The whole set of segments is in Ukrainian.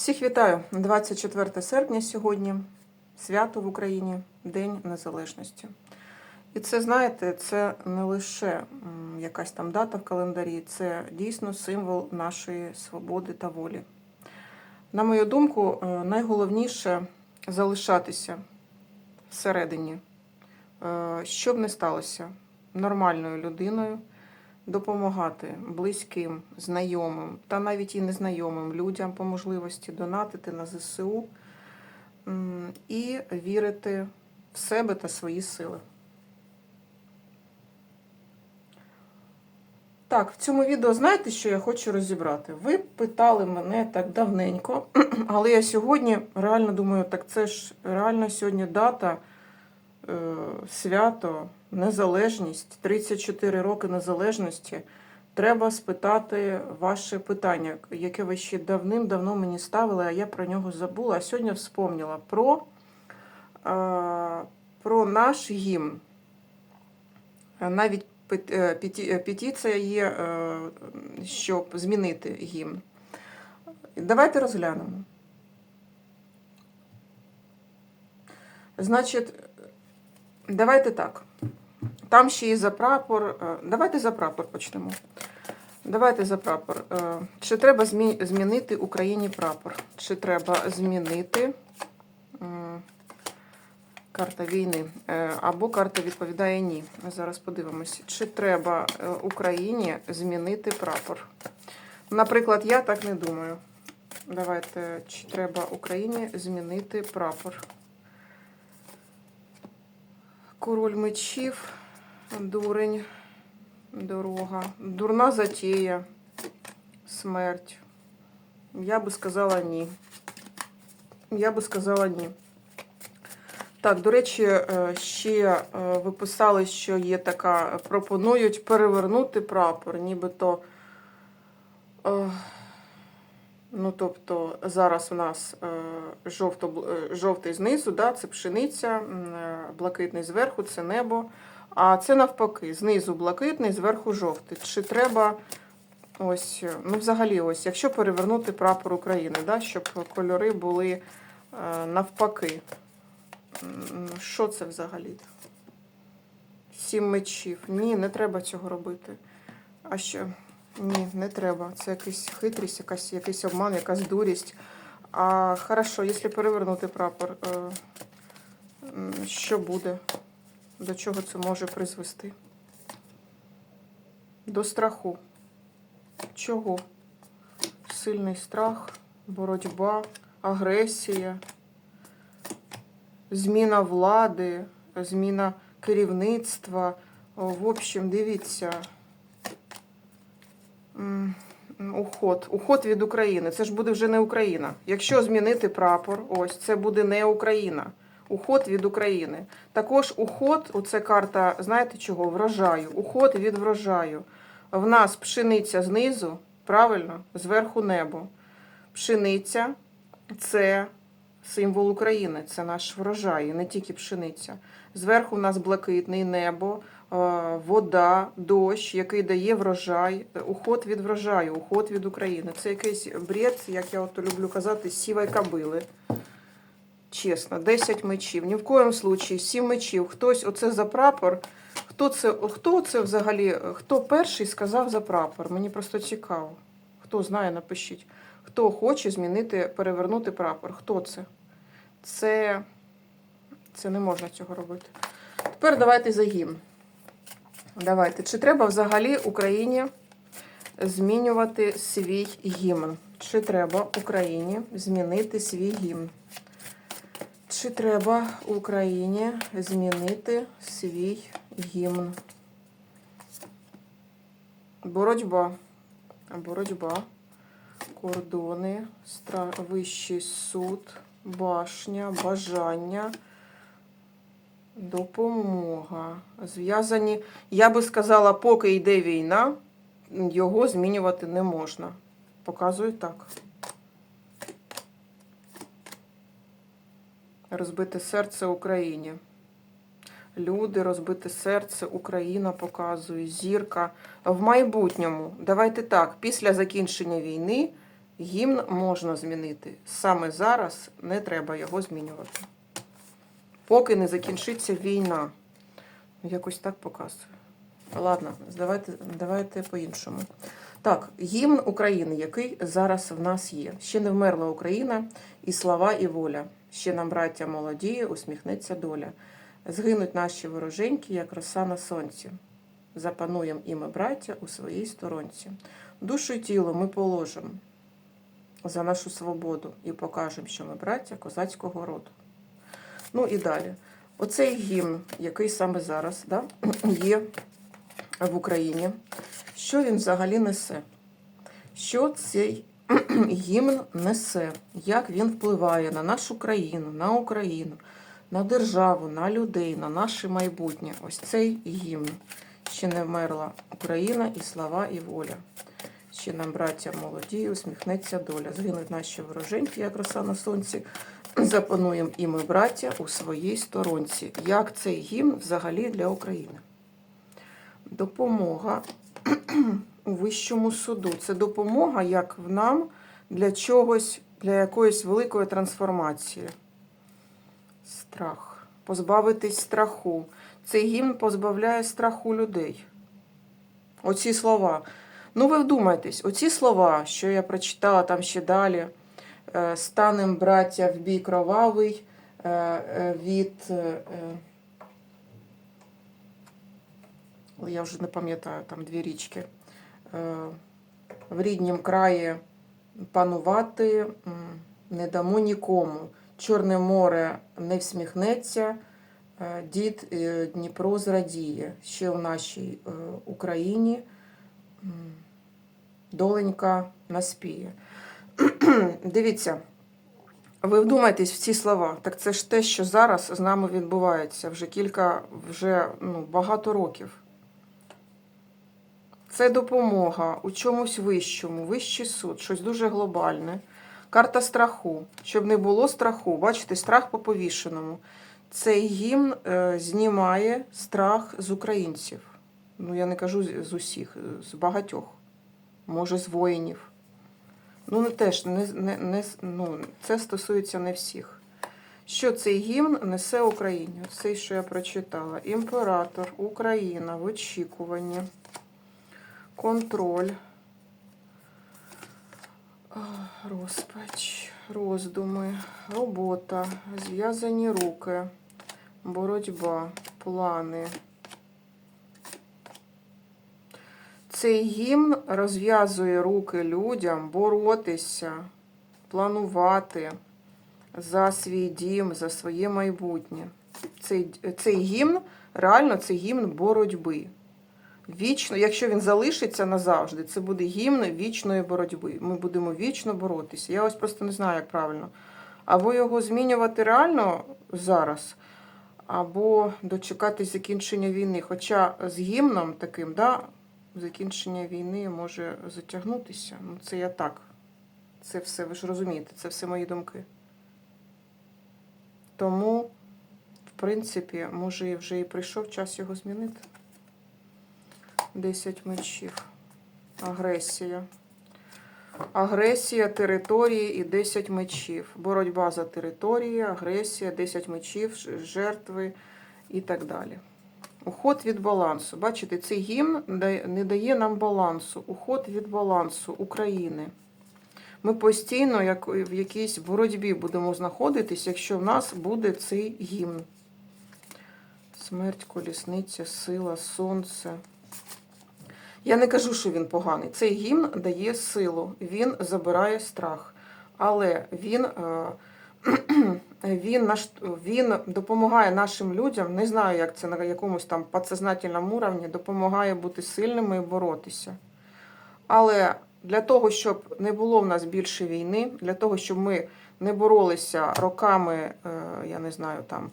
Всіх вітаю! 24 серпня сьогодні. Свято в Україні, День Незалежності. І це, знаєте, це не лише якась там дата в календарі, це дійсно символ нашої свободи та волі. На мою думку, е, найголовніше залишатися всередині, е, що не сталося, нормальною людиною, допомагати близьким, знайомим та навіть і незнайомим людям по можливості донатити на ЗСУ і вірити в себе та свої сили. Так, в цьому відео знаєте, що я хочу розібрати? Ви питали мене так давненько, але я сьогодні реально думаю, так це ж реально сьогодні дата, е, свято, незалежність, 34 роки незалежності. Треба спитати ваше питання, яке ви ще давним-давно мені ставили, а я про нього забула. А сьогодні вспомнила про, про наш гімн. Навіть е, е, петиція є, е, щоб змінити гімн. Давайте розглянемо. Значить, давайте так. Там ще і за прапор. е, Давайте за прапор почнемо. Давайте за прапор. Е, Чи треба змінити Україні прапор? Чи треба змінити карта війни? Е, Або карта відповідає ні. Зараз подивимося. Чи треба Україні змінити прапор? Наприклад, я так не думаю. Давайте, чи треба Україні змінити прапор? Король мечів, дурень, дорога, дурна затія, смерть. Я би сказала ні. Я би сказала ні. Так, до речі, е, ще е, ви писали, що є така, пропонують перевернути прапор, нібито. е, Ну, тобто зараз у нас е, жовто, е, жовтий знизу, да, це пшениця, е, блакитний зверху це небо. А це навпаки, знизу блакитний, зверху жовтий. Чи треба ось, ну взагалі, ось, якщо перевернути прапор України, да, щоб кольори були е, навпаки. Що це взагалі? Сім мечів. Ні, не треба цього робити. А що? Ні, не треба. Це якась хитрість, якась, якийсь обман, якась дурість. А хорошо, якщо перевернути прапор, е, що буде? До чого це може призвести? До страху. Чого? Сильний страх, боротьба, агресія, зміна влади, зміна керівництва. В общем, дивіться. Уход. Уход від України. Це ж буде вже не Україна. Якщо змінити прапор, ось це буде не Україна. Уход від України. Також уход, оце карта, знаєте чого? Врожаю. Уход від врожаю. В нас пшениця знизу, правильно, зверху небо. Пшениця це символ України, це наш врожай, і не тільки пшениця. Зверху у нас блакитний небо, е, вода, дощ, який дає врожай, уход від врожаю, уход від України. Це якийсь бред, як я от люблю казати, сівої кабили. Чесно, 10 мечів. Ні в коєму случаї, 7 мечів. Хтось оце за прапор. Хто це, хто це взагалі, хто перший сказав за прапор? Мені просто цікаво. Хто знає, напишіть. Хто хоче змінити, перевернути прапор? Хто це? Це, це не можна цього робити. Тепер давайте за гімн. Давайте. Чи треба взагалі Україні змінювати свій гімн? Чи треба Україні змінити свій гімн? Чи треба Україні змінити свій гімн? Боротьба. Боротьба. Кордони, стра... Вищий суд, башня, бажання, допомога. Зв'язані. Я би сказала, поки йде війна, його змінювати не можна. Показую так. Розбите серце Україні. Люди, розбите серце, Україна показує, зірка. В майбутньому, давайте так, після закінчення війни Гімн можна змінити. Саме зараз не треба його змінювати. Поки не закінчиться війна. Якось так показує. Ладно, давайте, давайте по-іншому. Так, гімн України, який зараз в нас є. Ще не вмерла Україна, і слава, і воля. Ще нам, браття молоді, усміхнеться доля. Згинуть наші вороженьки, як роса на сонці. Запануєм і ми, браття, у своїй сторонці. Душу й тіло ми положимо за нашу свободу і покажемо, що ми браття козацького роду. Ну і далі. Оцей гімн, який саме зараз да, є в Україні, що він взагалі несе? Що цей гімн несе? Як він впливає на нашу країну, на Україну, на державу, на людей, на наше майбутнє? Ось цей гімн. Ще не вмерла Україна і слава, і воля. Ще нам, браття молоді, усміхнеться доля. Згинуть наші вороженьки, як роса на сонці. Запануємо і ми, браття, у своїй сторонці. Як цей гімн взагалі для України? Допомога у вищому суду. Це допомога як в нам для чогось, для якоїсь великої трансформації. Страх. Позбавитись страху. Цей гімн позбавляє страху людей. Оці слова. Ну, ви вдумайтесь, оці слова, що я прочитала там ще далі. Е, Станем, браття, в бій кровавий е, е, від. е, е, Ой, Я вже не пам'ятаю, там дві річки. Е, В ріднім краї панувати не дамо нікому. Чорне море не всміхнеться, е, дід е, Дніпро зрадіє. Ще в нашій е, Україні доленька наспіє. Дивіться, ви вдумайтесь в ці слова. Так це ж те, що зараз з нами відбувається вже кілька, вже ну, багато років. Це допомога у чомусь вищому, вищий суд, щось дуже глобальне. Карта страху. Щоб не було страху, бачите, страх по повішеному. Цей гімн е, знімає страх з українців. Ну, я не кажу з усіх, з багатьох. Може, з воїнів. Ну, не теж, не, не, не, ну, це стосується не всіх. Що цей гімн несе Україні? Цей, що я прочитала. Імператор, Україна в очікуванні контроль, розпач, роздуми, робота, зв'язані руки, боротьба, плани. Цей гімн розв'язує руки людям боротися, планувати за свій дім, за своє майбутнє. Цей, цей гімн реально це гімн боротьби вічно, якщо він залишиться назавжди, це буде гімн вічної боротьби. Ми будемо вічно боротися. Я ось просто не знаю, як правильно. Або його змінювати реально зараз, або дочекати закінчення війни. Хоча з гімном таким, да, закінчення війни може затягнутися. Ну, це я так. Це все, ви ж розумієте, це все мої думки. Тому, в принципі, може, вже і прийшов час його змінити. 10 мечів. Агресія. Агресія, території і 10 мечів. Боротьба за території, агресія, 10 мечів, жертви і так далі. Уход від балансу. Бачите, цей гімн не дає нам балансу. Уход від балансу України. Ми постійно як в якійсь боротьбі будемо знаходитись, якщо в нас буде цей гімн. Смерть, колісниця, сила, сонце. Я не кажу, що він поганий. Цей гімн дає силу, він забирає страх. Але він е, він, він допомагає нашим людям, не знаю, як це на якомусь там підсознательному уровні, допомагає бути сильними і боротися. Але для того, щоб не було в нас більше війни, для того, щоб ми не боролися роками, е, я не знаю, там.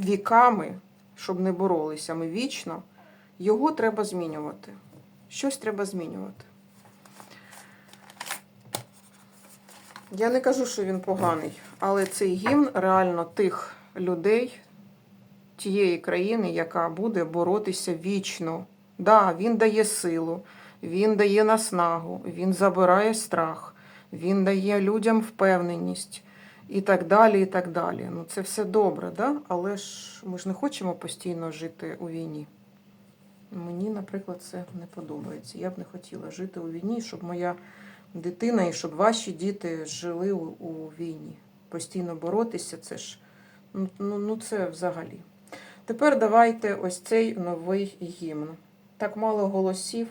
Віками, щоб не боролися ми вічно, його треба змінювати. Щось треба змінювати. Я не кажу, що він поганий, але цей гімн реально тих людей, тієї країни, яка буде боротися вічно Да, він дає силу, він дає наснагу, він забирає страх, він дає людям впевненість і так далі. і так далі. Ну, це все добре, да? але ж ми ж не хочемо постійно жити у війні. Мені, наприклад, це не подобається. Я б не хотіла жити у війні, щоб моя дитина і щоб ваші діти жили у, у війні. Постійно боротися, це ж ну, ну, ну це взагалі. Тепер давайте ось цей новий гімн. Так мало голосів.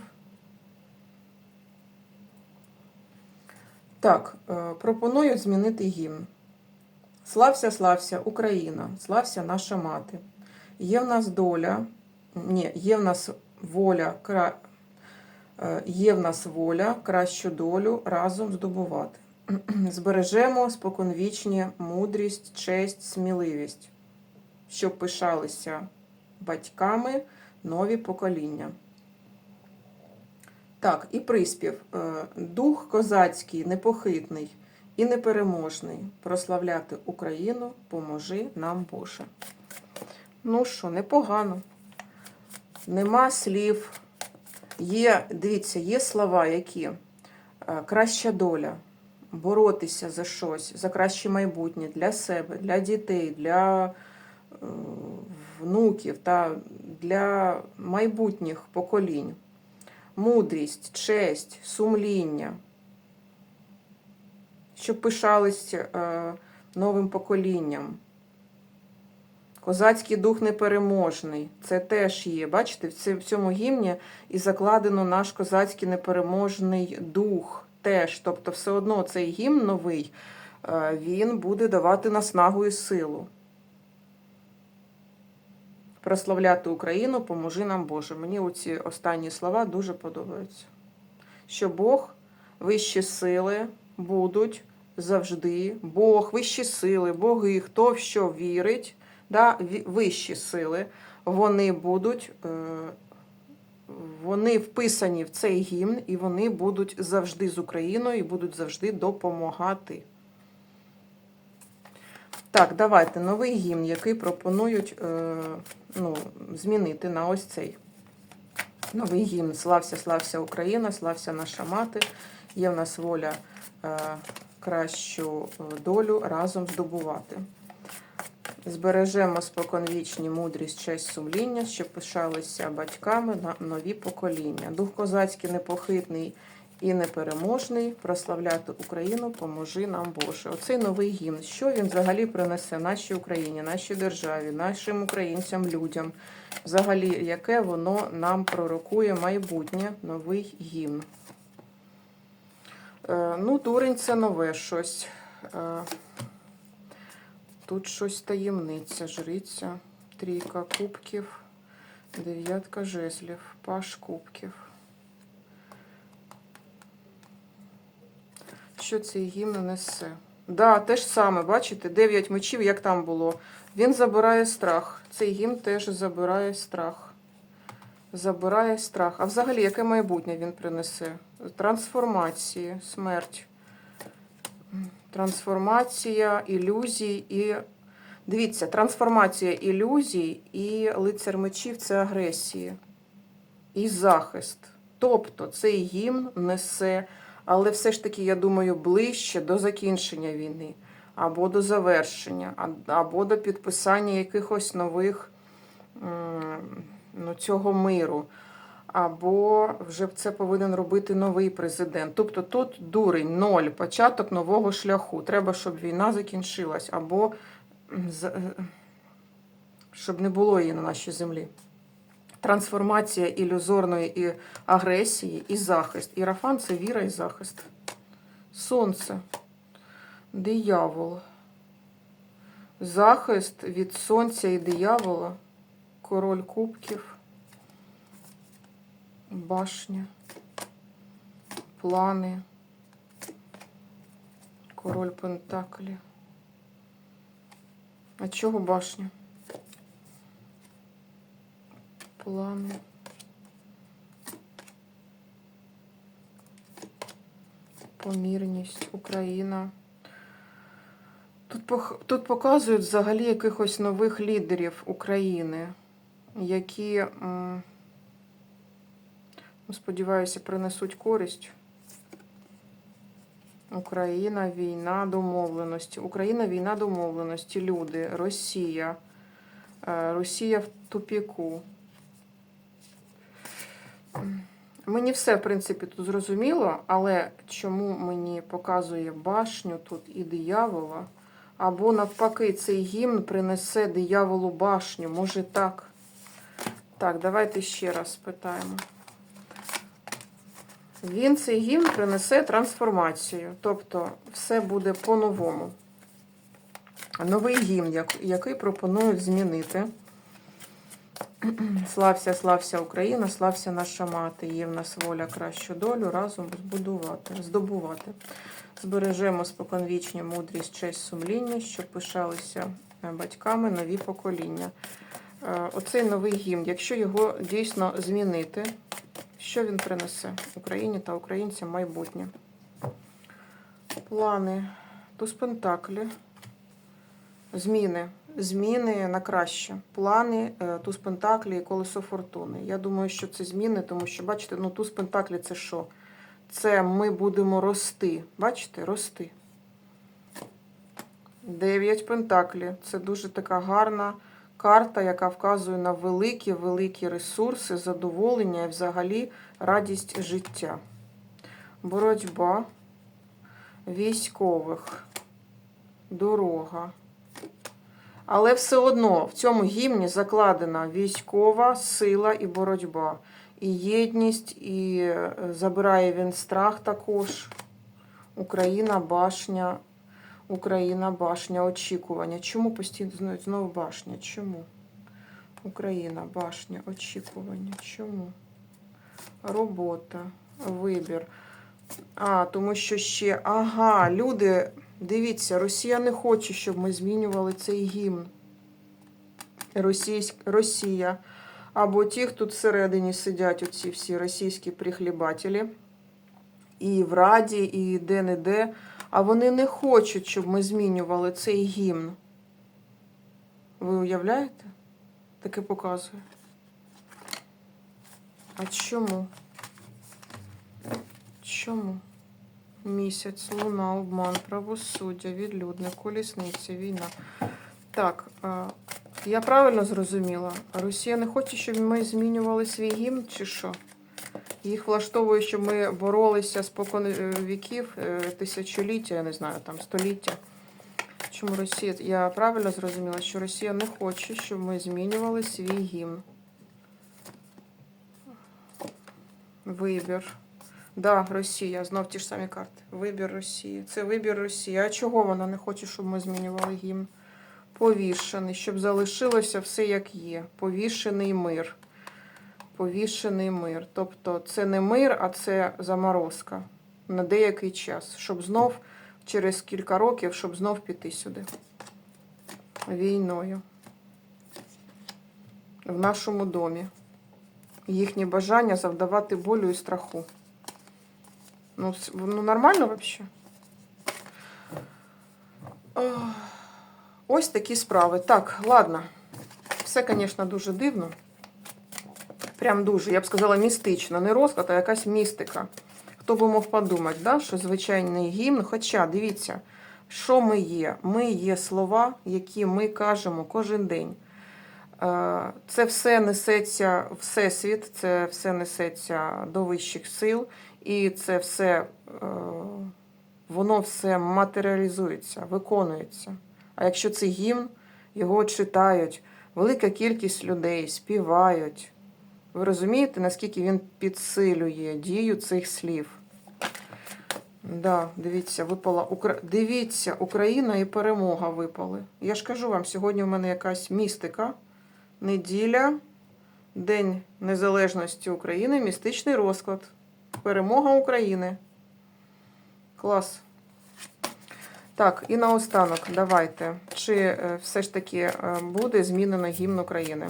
Так, е, пропоную змінити гімн. Слався, слався, Україна, слався наша мати. Є в нас доля, ні, є в нас воля, кра... е, є в нас воля, кращу долю разом здобувати. Збережемо споконвічні мудрість, честь, сміливість, щоб пишалися батьками нові покоління. Так, і приспів. Е, Дух козацький, непохитний і непереможний. Прославляти Україну, поможи нам, Боже. Ну що, непогано. Нема слів. Є, дивіться, є слова, які е, краща доля, боротися за щось, за краще майбутнє для себе, для дітей, для е, внуків та для майбутніх поколінь. Мудрість, честь, сумління, щоб пишалися е, новим поколінням. Козацький дух непереможний. Це теж є. Бачите, в цьому гімні і закладено наш козацький непереможний дух теж. Тобто, все одно цей гімн новий, е, він буде давати наснагу і силу. Прославляти Україну, поможи нам Боже. Мені оці останні слова дуже подобаються. Що Бог, вищі сили будуть завжди. Бог, вищі сили, боги, хто в що вірить, да, вищі сили, вони будуть, е, вони вписані в цей гімн, і вони будуть завжди з Україною і будуть завжди допомагати. Так, давайте новий гімн, який пропонують е, ну, змінити на ось цей. Новий гімн Слався, слався Україна, слався наша мати. Є в нас воля е, кращу е, долю разом здобувати. Збережемо споконвічні мудрість, честь сумління, щоб пишалися батьками на нові покоління. Дух козацький непохитний і непереможний. Прославляти Україну, поможи нам Боже. Оцей новий гімн. Що він взагалі принесе нашій Україні, нашій державі, нашим українцям, людям? Взагалі, яке воно нам пророкує майбутнє новий гімн? Е, ну, дурень це нове щось. Е, Тут щось таємниця, жриця, трійка кубків, дев'ятка жезлів, паш кубків. Що цей гімн несе? Да, те ж саме, бачите, дев'ять мечів, як там було. Він забирає страх. Цей гімн теж забирає страх. Забирає страх. А взагалі, яке майбутнє він принесе? Трансформації, смерть. Трансформація, ілюзій і. Дивіться, трансформація ілюзій і лицар мечів це агресія і захист. Тобто цей гімн несе, але все ж таки, я думаю, ближче до закінчення війни, або до завершення, або до підписання якихось нових м, ну, цього миру. Або вже це повинен робити новий президент. Тобто тут дурень, ноль, початок нового шляху. Треба, щоб війна закінчилась, або е, щоб не було її на нашій землі. Трансформація ілюзорної і агресії і захист. Ірафан це віра і захист. Сонце. Диявол. Захист від сонця і диявола. Король кубків. Башня. Плани. Король Пентаклі. А чого башня? Плани. Помірність, Україна. Тут, тут показують взагалі якихось нових лідерів України, які. Сподіваюся, принесуть користь. Україна, війна, домовленості. Україна, війна, домовленості. Люди, Росія. Е, Росія в тупіку. Мені все, в принципі, тут зрозуміло, але чому мені показує башню тут і диявола? Або навпаки, цей гімн принесе дияволу башню. Може так? Так, давайте ще раз спитаємо. Він цей гімн принесе трансформацію. Тобто все буде по-новому. Новий гімн, який пропонують змінити. Слався, слався Україна, слався наша мати. Є в нас воля кращу долю разом збудувати, здобувати. Збережемо споконвічні мудрість, честь, сумління, щоб пишалися батьками нові покоління. Е, Оцей новий гімн, якщо його дійсно змінити, що він принесе Україні та українцям майбутнє? Плани, туз пентаклі, зміни. Зміни на краще. Плани, е, туз пентаклі і колесо фортуни. Я думаю, що це зміни, тому що, бачите, ну туз пентаклі це що? Це ми будемо рости. Бачите, рости. Дев'ять пентаклі. Це дуже така гарна карта, яка вказує на великі, великі ресурси, задоволення і взагалі радість життя. Боротьба військових, дорога. Але все одно в цьому гімні закладена військова сила і боротьба. І єдність, і е, забирає він страх також. Україна, башня, Україна, башня, очікування. Чому постійно знову- башня? Чому? Україна, башня, очікування. Чому? Робота, вибір. А, тому що ще. Ага, люди, дивіться, Росія не хоче, щоб ми змінювали цей гімн. Російськ... Росія. Або ті, хто всередині сидять, оці всі російські прихлібателі, і в Раді, і де-не-де. А вони не хочуть, щоб ми змінювали цей гімн. Ви уявляєте? Таке показує. А чому? Чому? Місяць, луна, обман, правосуддя, відлюдник, колісниця, війна. Так, я правильно зрозуміла? Росія не хоче, щоб ми змінювали свій гімн, чи що? Їх влаштовує, щоб ми боролися спокон віків, е, тисячоліття, я не знаю, там століття. Чому Росія? Я правильно зрозуміла, що Росія не хоче, щоб ми змінювали свій гімн. Вибір. Да, Росія, знов ті ж самі карти. Вибір Росії. Це вибір Росії. А чого вона не хоче, щоб ми змінювали гімн? Повішений, щоб залишилося все як є. Повішений мир. Повішений мир. Тобто це не мир, а це заморозка на деякий час, щоб знов через кілька років, щоб знов піти сюди. Війною. В нашому домі. Їхнє бажання завдавати болю і страху. Ну, ну нормально взагалі? Ось такі справи. Так, ладно. Все, звісно, дуже дивно. Прям дуже, я б сказала, містично. Не розклад, а якась містика. Хто би мог подумати, да, що звичайний гімн. Хоча, дивіться, що ми є? Ми є слова, які ми кажемо кожен день. Е, Це все несеться всесвіт, це все несеться до вищих сил, і це все, е, воно все матеріалізується, виконується. А якщо це гімн, його читають, велика кількість людей співають. Ви розумієте, наскільки він підсилює дію цих слів? Да, дивіться, випала Укра... Дивіться, Україна і перемога випали. Я ж кажу вам, сьогодні в мене якась містика. Неділя, День Незалежності України, містичний розклад. Перемога України. Клас. Так, і наостанок, давайте. Чи е, все ж таки е, буде змінено гімн України?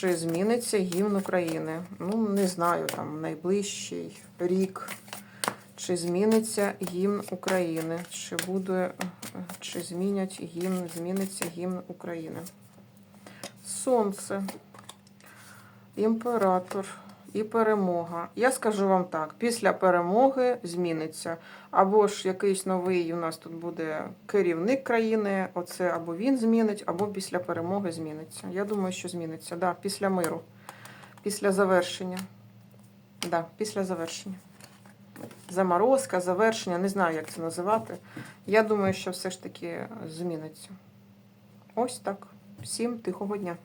Чи зміниться гімн України? Ну, не знаю, там найближчий рік. Чи зміниться гімн України? Чи буде, чи змінять гімн, зміниться гімн України? Сонце. Імператор. І перемога. Я скажу вам так: після перемоги зміниться. Або ж якийсь новий у нас тут буде керівник країни, оце або він змінить, або після перемоги зміниться. Я думаю, що зміниться. Да, після миру, після завершення. Да, після завершення. Заморозка, завершення, не знаю, як це називати. Я думаю, що все ж таки зміниться. Ось так. Всім тихого дня.